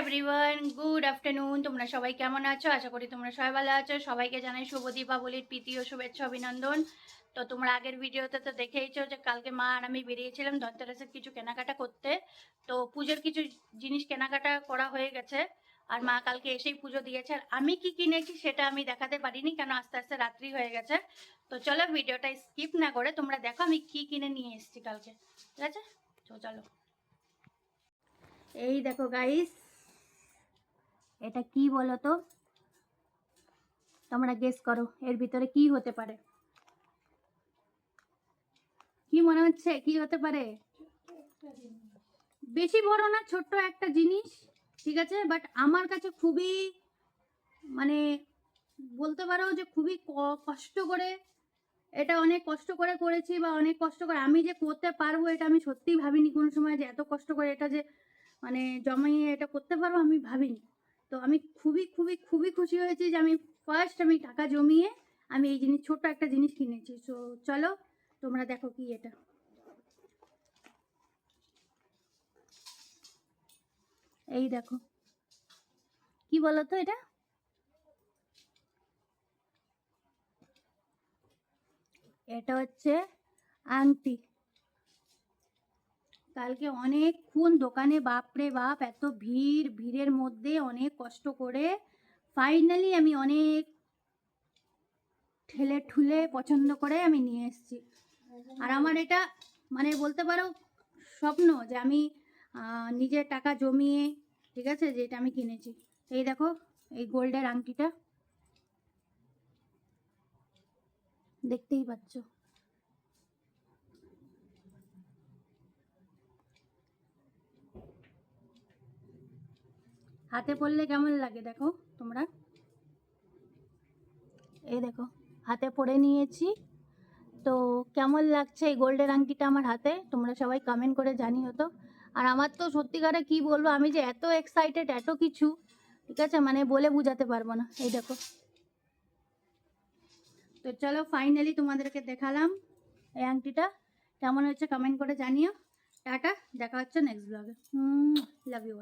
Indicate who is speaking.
Speaker 1: Everyone good afternoon তোমরা সবাই কেমন আছো? আশা করি তোমরা সবাই ভালো আছো। সবাইকে জানাই শুভ দীপাবলির প্রীতি ও শুভেচ্ছা, অভিনন্দন। তো তোমরা আগের ভিডিওতে তো দেখেইছো যে কালকে মা আর আমি বেরিয়েছিলাম ধনতেরাসের কিছু কেনাকাটা করতে। তো পুজোর কিছু জিনিস কেনাকাটা করা হয়ে গেছে। আর মা কালকে এসেই পুজো দিয়েছে। আর আমি কি কিনেছি সেটা আমি দেখাতে পারিনি কেন আস্তে আস্তে রাত্রি হয়ে গেছে। তো চলো ভিডিওটা স্কিপ না করে তোমরা দেখো আমি কি কিনে নিয়ে এসেছি কালকে। ঠিক আছে? তো চলো। এই দেখো গাইস এটা কি বলো তো তোমরা গেস করো, এর ভিতরে কি হতে পারে? কি মনে হচ্ছে? কি হতে পারে? বেশি বড় না, ছোট্ট একটা জিনিস, ঠিক আছে? বাট আমার কাছে খুবই মানে বলতে পারো যে খুবই কষ্ট করে, এটা অনেক কষ্ট করে করেছি বা অনেক কষ্ট করে, আমি যে করতে পারব এটা আমি সত্যিই ভাবিনি কোনো সময় যে এত কষ্ট করে এটা যে মানে জমিয়ে এটা করতে পারব আমি ভাবিনি। তো আমি খুবই খুবই খুবই খুশি হয়েছি যে আমি ফার্স্ট আমি টাকা জমিয়ে আমি এই জিনিস, ছোট্ট একটা জিনিস কিনেছি। সো চলো, তোমরা দেখো কি এটা। এই দেখো। কি বলো তো এটা? এটা হচ্ছে আংটি। কালকে অনেকক্ষণ দোকানে, বাপরে বাপ, এত ভিড়, ভিড়ের মধ্যে অনেক কষ্ট করে ফাইনালি আমি অনেক ঠেলে ঠুলে পছন্দ করে আমি নিয়ে এসেছি। আর আমার এটা মানে বলতে পারো স্বপ্ন যে আমি নিজের টাকা জমিয়ে, ঠিক আছে, যে এটা আমি কিনেছি। এই দেখো, এই গোল্ডের আংটিটা। দেখতেই পাচ্ছ। হাতে পরলে কেমন লাগে দেখো তোমরা? এই দেখো, হাতে পরে নিয়েছি। তো কেমন লাগছে এই গোল্ডের আংটিটা আমার হাতে? তোমরা সবাই কমেন্ট করে জানিও তো। আর আমার তো সত্যিকারে কি বলব, আমি যে এত এক্সাইটেড এত কিছু, ঠিক আছে? মানে বলে বোঝাতে পারব না। এই দেখো। তো চলো ফাইনালি তোমাদেরকে দেখালাম এই আংটিটা। কেমন হচ্ছে কমেন্ট করে জানিও। টাটা, দেখা হচ্ছে নেক্সট ব্লগে লাভ ইউ